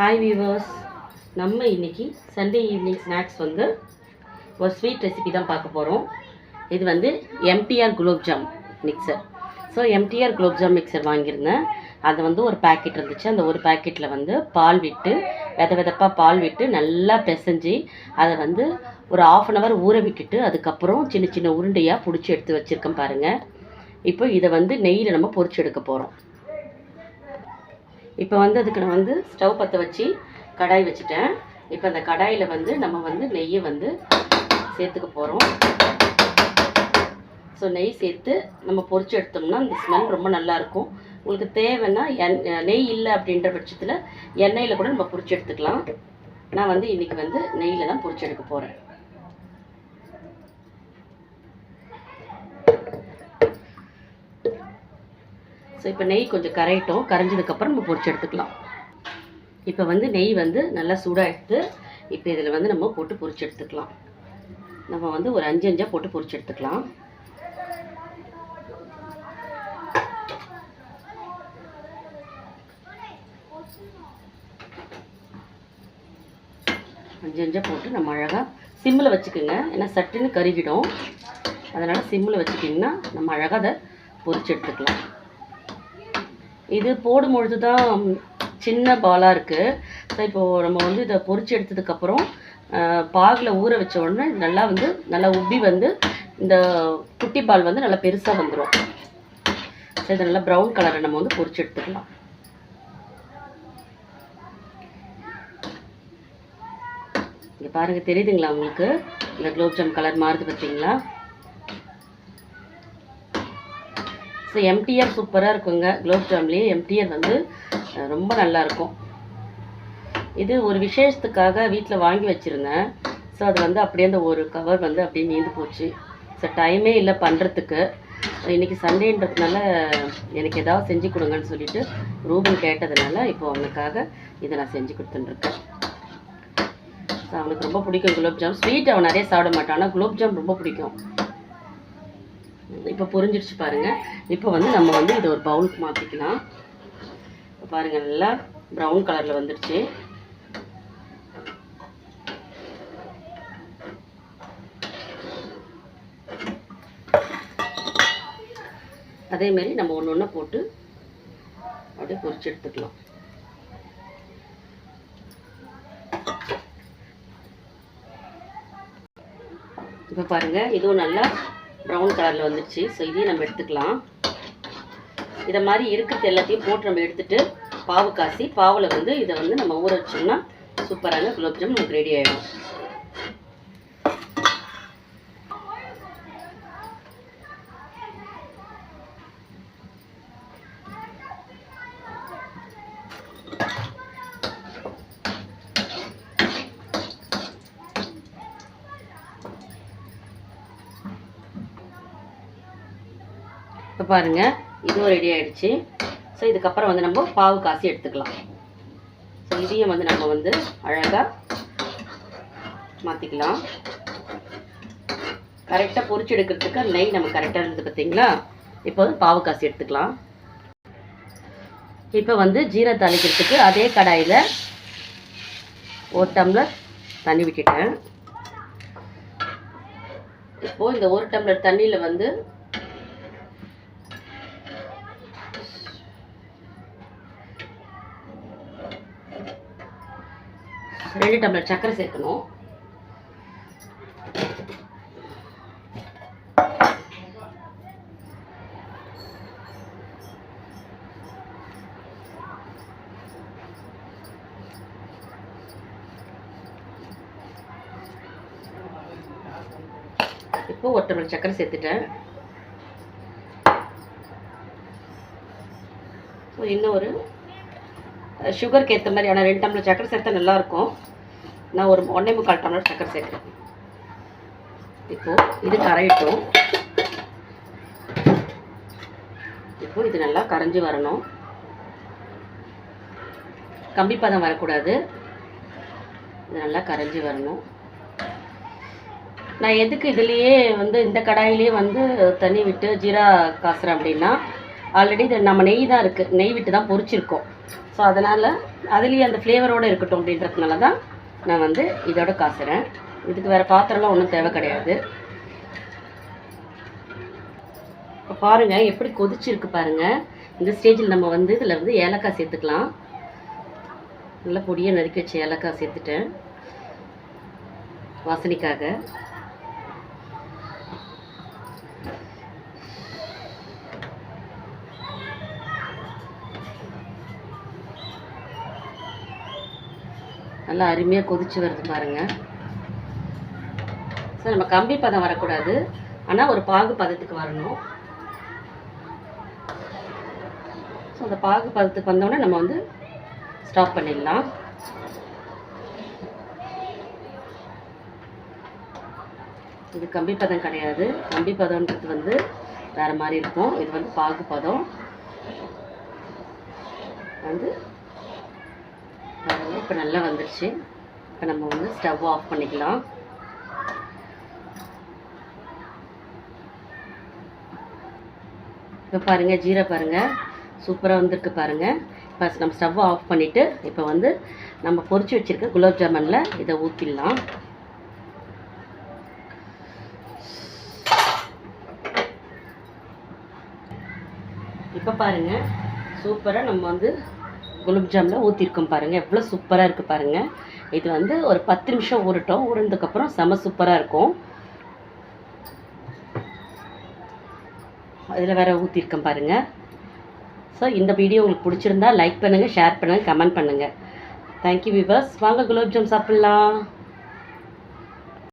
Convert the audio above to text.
Hi viewers நம்ம இன்னைக்கு Sunday evening snacks வந்து ஒரு ஸ்வீட் ரெசிபி தான் பார்க்க போகிறோம் இது வந்து MTR gulab jam mixer so MTR gulab jam mixer வாங்கியிருந்தேன். அது வந்து ஒரு பேக்கெட் இருந்துச்சு. அந்த ஒரு பேக்கெட்டில் வந்து பால் விட்டு வித விதப்பாக பால் விட்டு நல்லா பிசைஞ்சு அதை வந்து ஒரு ஆஃப் அன் ஹவர் ஊற விட்டுட்டு அதுக்கப்புறம் சின்ன சின்ன உருண்டையாக பிடிச்சி எடுத்து வச்சுருக்கேன் பாருங்கள் இப்போ இதை வந்து நெய்யில் நம்ம பொறிச்சு எடுக்க போகிறோம் இப்போ வந்து அதுக்கு நான் வந்து ஸ்டவ் பற்ற வச்சு கடாய் வச்சுட்டேன். இப்போ அந்த கடாயில் வந்து நம்ம வந்து நெய்யை வந்து சேர்த்துக்க போகிறோம் ஸோ நெய் சேர்த்து நம்ம பொரிச்சு எடுத்தோம்னா அந்த ஸ்மெல் ரொம்ப நல்லாயிருக்கும் உங்களுக்கு தேவைன்னா எண் நெய் இல்லை அப்படின்ற பட்சத்தில் எண்ணெயில் கூட நம்ம பொறிச்சு எடுத்துக்கலாம். நான் வந்து இன்றைக்கி வந்து நெய்யில் தான் பொறிச்சு எடுக்க போகிறேன் ஸோ இப்போ நெய் கொஞ்சம் கரையட்டும். கரைஞ்சதுக்கப்புறம் நம்ம பொரிச்சு எடுத்துக்கலாம். இப்போ வந்து நெய் வந்து நல்லா சூடாக எடுத்து இப்போ இதில் வந்து நம்ம போட்டு பொரிச்சு எடுத்துக்கலாம். நம்ம வந்து ஒரு அஞ்சு அஞ்சாக போட்டு பொரிச்சு எடுத்துக்கலாம். அஞ்சு அஞ்சாக போட்டு நம்ம அழகாக சிம்மில் வச்சுக்கோங்க. ஏன்னா சட்டுன்னு கருகிடும். அதனால் சிம்மில் வச்சுக்கிங்கன்னா நம்ம அழகாக அதை பொரிச்சு எடுத்துக்கலாம். இது போடும் பொழுது தான் சின்ன பாலாக இருக்குது ஸோ இப்போது நம்ம வந்து இதை பொறிச்சு எடுத்ததுக்கப்புறம் பாகில் ஊற வச்ச உடனே நல்லா வந்து நல்லா உப்பி வந்து இந்த குட்டி பால் வந்து நல்லா பெருசாக வந்துடும் ஸோ இதை நல்லா ப்ரௌன் கலரை நம்ம வந்து பொறிச்சு எடுத்துக்கலாம். இங்கே பாருங்கள் தெரியுதுங்களா உங்களுக்கு? இந்த குலோப்ஜாம் கலர் மாறுது பார்த்தீங்களா? ஸோ எம்டிஆர் சூப்பராக இருக்குங்க. குலோப்ஜாம்லேயே எம்டிஆர் வந்து ரொம்ப நல்லா இருக்கும் இது ஒரு விசேஷத்துக்காக வீட்டில் வாங்கி வச்சுருந்தேன். ஸோ அது வந்து அப்படியே அந்த ஒரு கவர் வந்து அப்படியே நீந்து போச்சு. ஸோ டைமே இல்லை பண்ணுறதுக்கு இன்றைக்கி சண்டேன்றதுனால எனக்கு ஏதாவது செஞ்சு கொடுங்கன்னு சொல்லிட்டு ரூபன் கேட்டதுனால இப்போ அவனுக்காக இதை நான் செஞ்சு கொடுத்துட்டுருக்கேன். ஸோ அவனுக்கு ரொம்ப பிடிக்கும் குலோப்ஜாம் ஸ்வீட் அவன் நிறைய சாப்பிட மாட்டான். ஆனால் குலோப்ஜாம் ரொம்ப பிடிக்கும். இப்போ பொரிஞ்சிடுச்சு பாருங்க. இப்போ வந்து நம்ம வந்து இதை ஒரு பவுலுக்கு மாற்றிக்கலாம் இப்போ நல்லா ப்ரௌன் கலரில் வந்துடுச்சு. அதே மாதிரி நம்ம ஒன்று ஒன்று போட்டு அப்படியே பொரிச்சு எடுத்துக்கலாம். இப்போ பாருங்கள் இதுவும் நல்லா ப்ரௌன் கலரில் வந்துடுச்சு ஸோ இதையும் நம்ம எடுத்துக்கலாம். இதை மாதிரி இருக்கிறது எல்லாத்தையும் போட்டு நம்ம எடுத்துகிட்டு பாவு காசி பாவில் வந்து இதை வந்து நம்ம ஊற வச்சோம்னா சூப்பரான குலோப்ஜாம் நமக்கு ரெடி ஆகிடும் பாருங்கள் இதுவும் ரெடி ஆகிடுச்சு ஸோ இதுக்கப்புறம் வந்து நம்ம பாவு காசி எடுத்துக்கலாம். ஸோ இதையும் வந்து நம்ம வந்து அழகாக மாற்றிக்கலாம் கரெக்டாக பொறிச்சு எடுக்கிறதுக்கு நெய் நம்ம கரெக்டாக இருந்தது பார்த்தீங்களா இப்போ வந்து பாவு காசி எடுத்துக்கலாம். இப்போ வந்து ஜீரா தாளிக்கிறதுக்கு அதே கடாயில் ஒரு டம்ளர் தண்ணி விட்டுட்டேன். இப்போது இந்த ஒரு டம்ளர் தண்ணியில் வந்து ரெண்டு டம்ளர் சர்க்கரை சேர்க்கணும். இப்போ ஒரு டம்ளர் சர்க்கரை சேர்த்துட்டேன். இன்னும் ஒரு சுகருக்கு ஏற்ற மாதிரி ஆனால் ரெண்டு டம்ளர் சக்கரை சேர்த்தா நல்லாயிருக்கும். நான் ஒரு ஒன்றே முக்கால் டம்ளர் சக்கரை சேர்க்குறேன். இப்போது இது கரையிட்டோம். இப்போது இது நல்லா கரைஞ்சி வரணும். கம்பி பதம் வரக்கூடாது. இது நல்லா கரைஞ்சி வரணும். நான் எதுக்கு இதுலேயே வந்து இந்த கடாயிலேயே வந்து தண்ணி விட்டு ஜீரா காசுறேன் அப்படின்னா ஆல்ரெடி இது நம்ம நெய் தான் இருக்குது நெய் விட்டு தான் பொரிச்சிருக்கோம். ஸோ அதனால் அதுலேயே அந்த ஃப்ளேவரோடு இருக்கட்டும் அப்படின்றதுனால தான் நான் வந்து இதோட காசுறேன். இதுக்கு வேறு பாத்திரம்லாம் ஒன்றும் தேவை கிடையாது. இப்போ பாருங்கள் எப்படி கொதிச்சிருக்கு பாருங்கள் இந்த ஸ்டேஜில் நம்ம வந்து இதில் வந்து ஏலக்காய் சேர்த்துக்கலாம். நல்லா பொடியை நறுக்கி வச்சு ஏலக்காய் சேர்த்துட்டேன். வாசனைக்காக. நல்லா அருமையாக கொதிச்சு வருது பாருங்கள் ஸோ நம்ம கம்பி பதம் வரக்கூடாது. ஆனால் ஒரு பாகு பதத்துக்கு வரணும். ஸோ அந்த பாகு பதத்துக்கு வந்தோடனே நம்ம வந்து ஸ்டாப் பண்ணிடலாம். இது கம்பி பதம் கிடையாது. கம்பி பதம்ன்றது வந்து வேறு மாதிரி இருக்கும். இது வந்து பாகு பதம். வந்து இப்போ நல்லா வந்துருச்சு. இப்போ நம்ம வந்து ஸ்டவ் ஆஃப் பண்ணிக்கலாம். இப்போ பாருங்கள் ஜீரா பாருங்கள் சூப்பராக வந்திருக்கு பாருங்கள் இப்போ நம்ம ஸ்டவ் ஆஃப் பண்ணிவிட்டு இப்போ வந்து நம்ம பொறிச்சு வச்சுருக்க குலாப் ஜாமுனில் இதை ஊற்றிடலாம் இப்போ பாருங்கள் சூப்பராக நம்ம வந்து குலாப் ஜாமில் ஊற்றிருக்கோம் பாருங்கள் எவ்வளோ சூப்பராக இருக்குது பாருங்கள் இது வந்து ஒரு பத்து நிமிஷம் ஊறட்டும். ஊறினதுக்கப்புறம் செம சூப்பராக இருக்கும். அதில் வேறு ஊற்றிருக்கேன் பாருங்கள் ஸோ இந்த வீடியோ உங்களுக்கு பிடிச்சிருந்தா லைக் பண்ணுங்கள் ஷேர் பண்ணுங்கள் கமெண்ட் பண்ணுங்கள் தேங்க்யூ விவர்ஸ் வாங்க குலோப்ஜாம் சாப்பிட்லாம்.